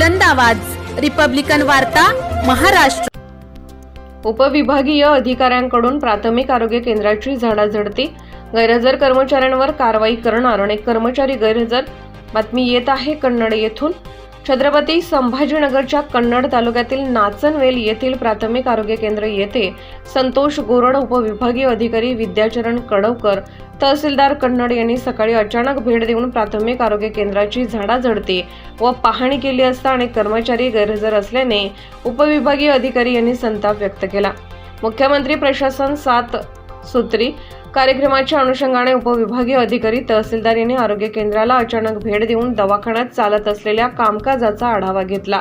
बुलंद आवाज. रिपब्लिकन वार्ता महाराष्ट्र. उपविभागीय अधिकाऱ्यांकडून प्राथमिक आरोग्य केंद्राची झाडाझडती. गैरहजर कर्मचाऱ्यांवर कारवाई करणार अनेक कर्मचारी गैरहजर. बातमी येत आहे कन्नड येथून. छत्रपती संभाजीनगरच्या कन्नड तालुक्यातील नाचनवेल येथील प्राथमिक आरोग्य केंद्र येथे संतोष गोरड उपविभागीय अधिकारी विद्याचरण कडवकर तहसीलदार कन्नड यांनी सकाळी अचानक भेट देऊन प्राथमिक आरोग्य केंद्राची झाडाझडती व पाहणी केली असता अनेक कर्मचारी गैरहजर असल्याने उपविभागीय अधिकारी यांनी संताप व्यक्त केला. मुख्यमंत्री प्रशासन सात सूत्री. कार्यक्रमाच्या अनुषंगाने उपविभागीय अधिकारी तहसीलदार यांनी आरोग्य केंद्राला अचानक भेट देऊन दवाखान्यात चालत असलेल्या कामकाजाचा आढावा घेतला.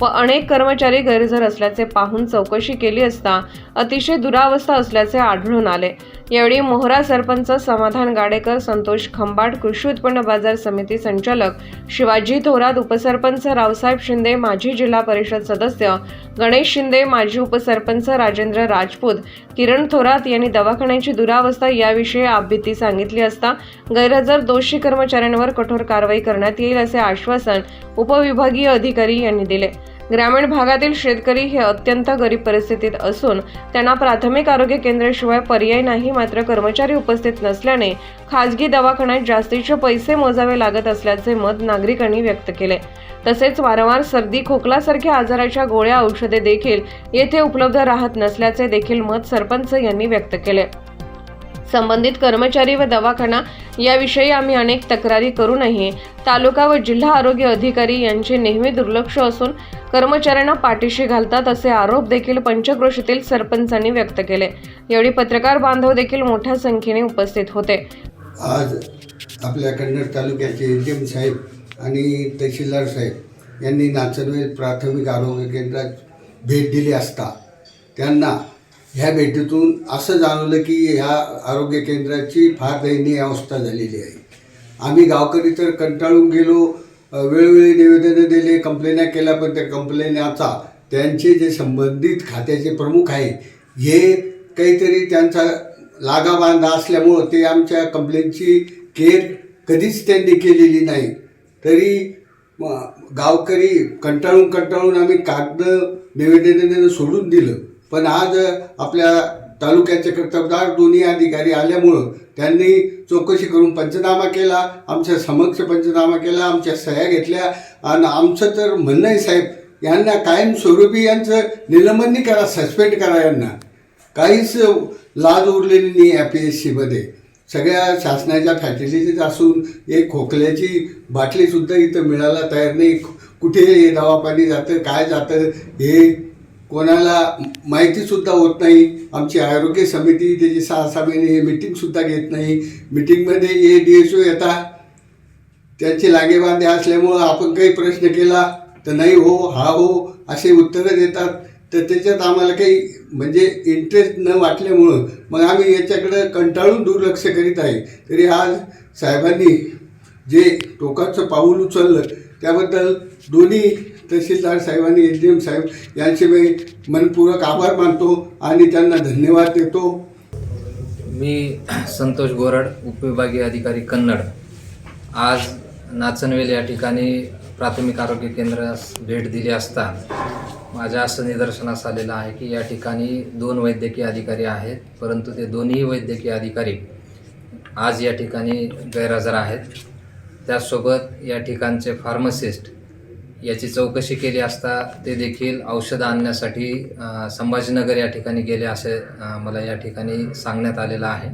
व अनेक कर्मचारी गैरहजर असल्याचे पाहून चौकशी केली असता अतिशय दुरावस्था असल्याचे आढळून आले. यावेळी मोहरा सरपंच समाधान गाडेकर संतोष खंबाट कृषी उत्पन्न बाजार समिती संचालक शिवाजी थोरात उपसरपंच रावसाहेब शिंदे माजी जिल्हा परिषद सदस्य गणेश शिंदे माजी उपसरपंच राजेंद्र राजपूत किरण थोरात यांनी दवाखान्याची दुरावस्था याविषयी आपभीती सांगितली असता गैरहजर दोषी कर्मचाऱ्यांवर कठोर कारवाई करण्यात येईल असे आश्वासन उपविभागीय अधिकारी यांनी दिले. ग्रामीण भागातील शेतकरी हे अत्यंत गरीब परिस्थितीत असून त्यांना प्राथमिक आरोग्य केंद्राशिवाय पर्याय नाही मात्र कर्मचारी उपस्थित नसल्याने खाजगी दवाखान्यात जास्तीचे पैसे मोजावे लागत असल्याचे मत नागरिकांनी व्यक्त केले. तसेच वारंवार सर्दी खोकलासारख्या आजाराच्या गोळ्या औषधे देखील येथे उपलब्ध राहत नसल्याचे देखील मत सरपंच यांनी व्यक्त केले. संबंधित कर्मचारी व दवाखाना याविषयी आम्ही अनेक तक्रारी करूनही तालुका व जिल्हा आरोग्य अधिकारी यांचे नेहमी दुर्लक्ष असून कर्मचाऱ्यांना पाठीशी घालतात असे आरोप देखील पंचक्रोशीतील सरपंचांनी व्यक्त केले. यावेळी पत्रकार बांधव देखील मोठ्या संख्येने उपस्थित होते. आज आपल्या कन्नड तालुक्याचे एम साहेब आणि तहसीलदार साहेब यांनी नाचनवेल प्राथमिक आरोग्य केंद्रात भेट दिली असता त्यांना ह्या भेटीतून असं जाणवलं की ह्या आरोग्य केंद्राची फार दयनीय अवस्था झालेली आहे. आम्ही गावकरी तर कंटाळून गेलो वेळोवेळी निवेदनं दिले कंप्लेन्या केल्या पण त्या कंप्लेन्याचा त्यांचे जे संबंधित खात्याचे प्रमुख आहे हे काहीतरी त्यांचा लागाबांधा असल्यामुळं ते आमच्या कंप्लेनची केअर कधीच त्यांनी केलेली नाही. तरी गावकरी कंटाळून कंटाळून आम्ही कागद निवेदनानं सोडून दिलं. पण आज आपल्या तालुक्याचे कर्तबदार दोन्ही अधिकारी आल्यामुळं त्यांनी चौकशी करून पंचनामा केला आमच्या समक्ष पंचनामा केला आमच्या सह्या घेतल्या. आणि आमचं तर म्हणणं आहे साहेब यांना कायमस्वरूपी यांचं निलंबननी करा सस्पेंड करा यांना. काहीच लाज उरलेली नाही या पी एस सीमध्ये सगळ्या शासनाच्या फॅसिलिटीज असून एक खोकल्याची बाटलीसुद्धा इथं मिळायला तयार नाही. कुठे हे दवापाणी जातं काय जातं हे कोणाला माहितीसुद्धा होत नाही. आमची आरोग्य समिती त्याची सहा सहा महिने मिटिंगसुद्धा घेत नाही. मिटिंगमध्ये ए डी एस ओ येतात त्यांचे लागेबांधे असल्यामुळं आपण काही प्रश्न केला तर नाही हो हा हो असे उत्तरं देतात. तर त्याच्यात आम्हाला काही म्हणजे इंटरेस्ट न वाटल्यामुळं मग आम्ही याच्याकडं कंटाळून दुर्लक्ष करीत आहे. तरी आज साहेबांनी जे टोकाचं पाऊल उचललं त्याबद्दल दोन्ही तहसीलदार साहेबांनी एच डी एम साहेब यांचे मी मनपूर्वक आभार मानतो आणि त्यांना धन्यवाद देतो. मी संतोष गोरड उपविभागीय अधिकारी कन्नड. आज नाचनवेल या ठिकाणी प्राथमिक आरोग्य केंद्रास भेट दिली असता माझ्या असं निदर्शनास आलेलं आहे की या ठिकाणी दोन वैद्यकीय अधिकारी आहेत परंतु ते दोन्ही वैद्यकीय अधिकारी आज या ठिकाणी गैरहजर आहेत. त्याचसोबत या ठिकाणचे फार्मसिस्ट याची चौकशी केली असता ते देखील औषधं आणण्यासाठी संभाजीनगर या ठिकाणी गेले असे मला या ठिकाणी सांगण्यात आलेलं आहे.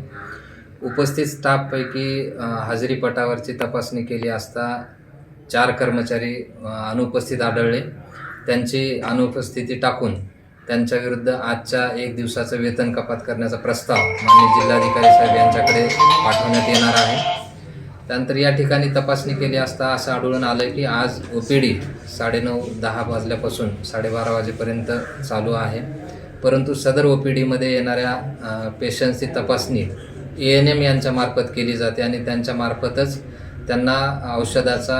उपस्थित स्टाफपैकी अ, हजेरी पटावरची तपासणी केली असता चार कर्मचारी अनुपस्थित आढळले. त्यांची अनुपस्थिती टाकून त्यांच्याविरुद्ध आजच्या एक दिवसाचं वेतन कपात करण्याचा प्रस्ताव माननीय जिल्हाधिकारी साहेब यांच्याकडे पाठवण्यात येणार आहे. त्यानंतर या ठिकाणी तपासणी केली असता असं आढळून आलं की आज ओ पी डी साडेनऊ दहा वाजल्यापासून साडेबारा वाजेपर्यंत चालू आहे. परंतु सदर ओ पी डीमध्ये येणाऱ्या पेशंटची तपासणी ए एन एम यांच्यामार्फत केली जाते आणि त्यांच्यामार्फतच त्यांना औषधाचा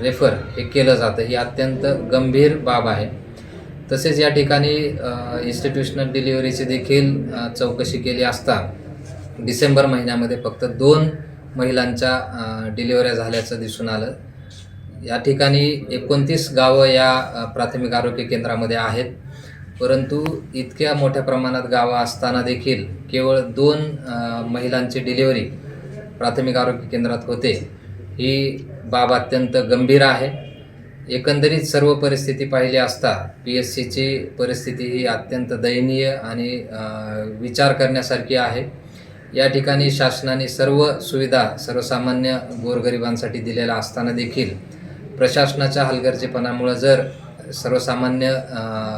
रेफर हे केलं जातं. ही अत्यंत गंभीर बाब आहे. तसेच या ठिकाणी इन्स्टिट्यूशनल डिलिव्हरीची देखील चौकशी केली असता डिसेंबर महिन्यामध्ये फक्त दोन महिलांच्या डिलिव्हऱ्या झाल्याचं दिसून आलं. या ठिकाणी एकोणतीस गावं या प्राथमिक आरोग्य केंद्रामध्ये आहेत. परंतु इतक्या मोठ्या प्रमाणात गावं असताना देखील केवळ दोन महिलांची डिलिव्हरी प्राथमिक आरोग्य केंद्रात होते. ही बाब अत्यंत गंभीर आहे. एकंदरीत सर्व परिस्थिती पाहिली असता पी एस सीची परिस्थिती ही अत्यंत दयनीय आणि विचार करण्यासारखी आहे. या ठिकाणी शासनाने सर्व सुविधा सर्वसामान्य गोरगरिबांसाठी दिलेल्या असताना देखील प्रशासनाच्या हलगर्जीपणामुळं जर सर्वसामान्य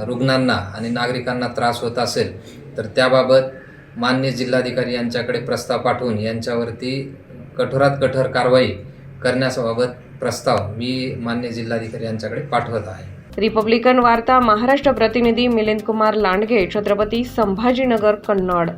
रुग्णांना आणि नागरिकांना त्रास होत असेल तर त्याबाबत मान्य जिल्हाधिकारी यांच्याकडे प्रस्ताव पाठवून यांच्यावरती कठोरात कठोर कारवाई करण्याबाबत प्रस्ताव मी मान्य जिल्हाधिकारी यांच्याकडे पाठवत आहे. रिपब्लिकन वार्ता महाराष्ट्र प्रतिनिधी मिलिंद कुमार लांडगे छत्रपती संभाजीनगर कन्नड.